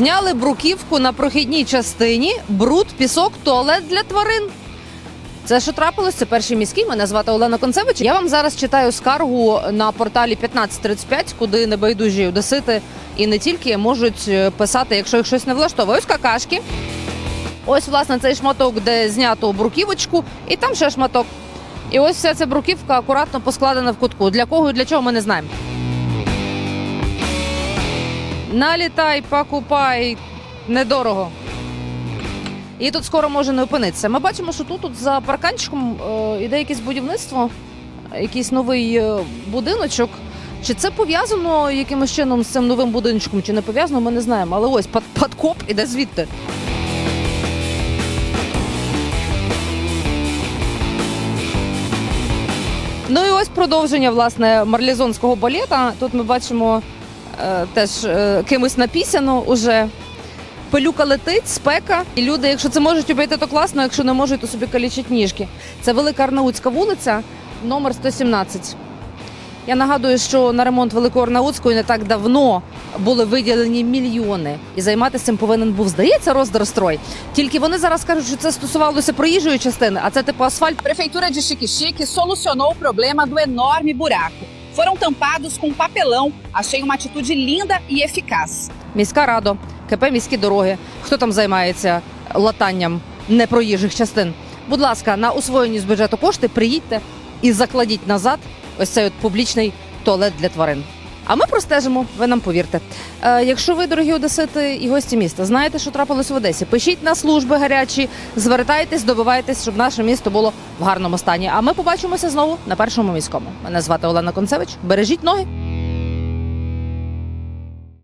Зняли бруківку на прохідній частині, бруд, пісок, туалет для тварин. Це що трапилось? Це перший міський. Мене звати Олена Концевич. Я вам зараз читаю скаргу на порталі 1535, куди небайдужі одесити і не тільки можуть е, писати, якщо їх щось не влаштовує. Ось какашки. Ось, власне, цей шматок, де знято бруківочку, і там ще шматок. І ось вся ця бруківка акуратно поскладена в кутку. Для кого і для чого ми не знаємо. Налітай, покупай, недорого. І тут скоро може не опинитися. Ми бачимо, що тут, тут за парканчиком е, іде якесь будівництво, якийсь новий е, будиночок. Чи це пов'язано якимось чином з цим новим будиночком, чи не пов'язано, ми не знаємо. Але ось подкоп іде звідти. Ну і ось продовження власне марлізонського балета. Тут ми бачимо теж е, кимось напісяно уже. Пилюка летить, спека, і люди, якщо це можуть обійти, то класно, якщо не можуть, то собі калічать ніжки. Це велика Арнаутська вулиця, номер 117. Я нагадую, що на ремонт Великої Арнаутської не так давно були виділені мільйони, і займатися цим повинен був, здається, роздрострой. Тільки вони зараз кажуть, що це стосувалося проїжджої частини, а це типу асфальт. De Chique-Chique solucionou o problema do enorme. Foram tampados com papelão. Achei uma atitude linda e eficaz. Міська рада, КП міські дороги. Хто там займається латанням непроїжджих частин? Будь ласка, на освоєні з бюджету кошти приїдьте і закладіть назад ось цей от публічний туалет для тварин. А ми простежимо, ви нам повірте. Е, якщо ви, дорогі одесити і гості міста, знаєте, що трапилось в Одесі, пишіть на служби гарячі, звертайтесь, добивайтесь, щоб наше місто було в гарному стані. А ми побачимося знову на першому міському. Мене звати Олена Концевич. Бережіть ноги.